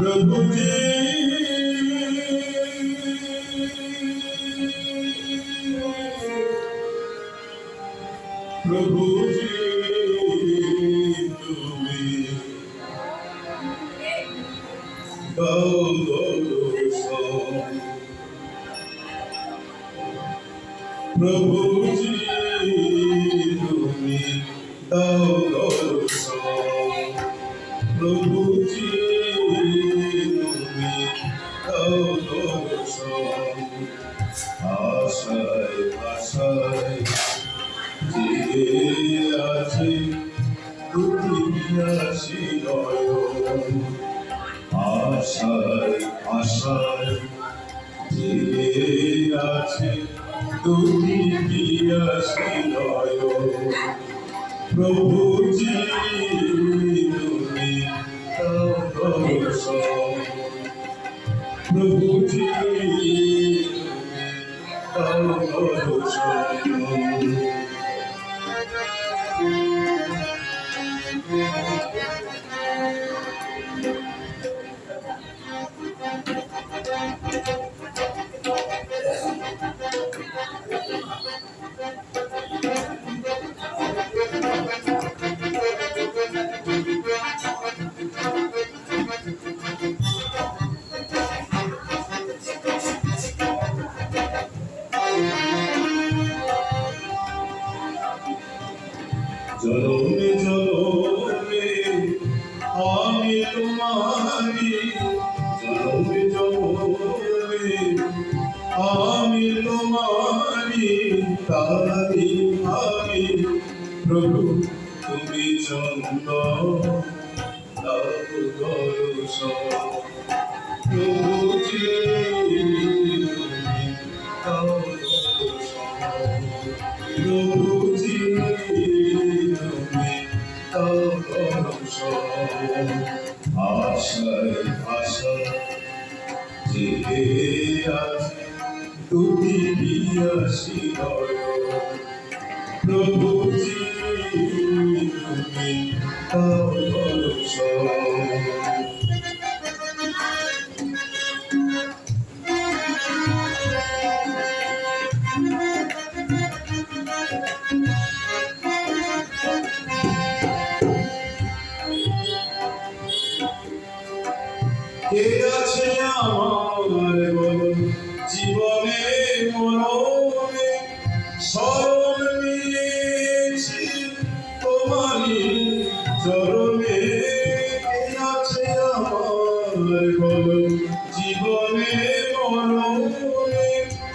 প্রভুজি প্রভুজি তুমি দাও দর্শন প্রভুজি তুমি দাও দর্শন প্রভুজি আসি আশায় আশায় যে আছে তুমি আসি নয়ন প্রভুজি তুমি প্রভুজি তুমি দাও আমি তোমারি তারি আমি প্রভু, তুমি চন্দ লাভ প্রভুজি তুমি দাও দর্শন প্রভুজি তুমি দর্শন আশায় আশায় যে আছে তুমি বিয়াসি প্রভুজি তুমি দাও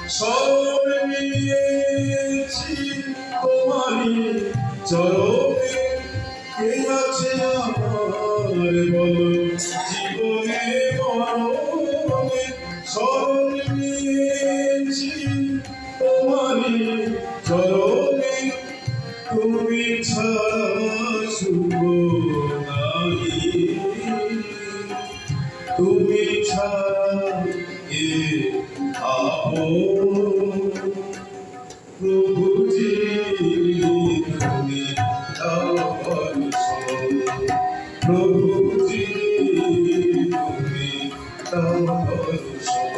স্মরণ নিয়েছি তোমারই চরণে। কে আছে আমার বল? Oh.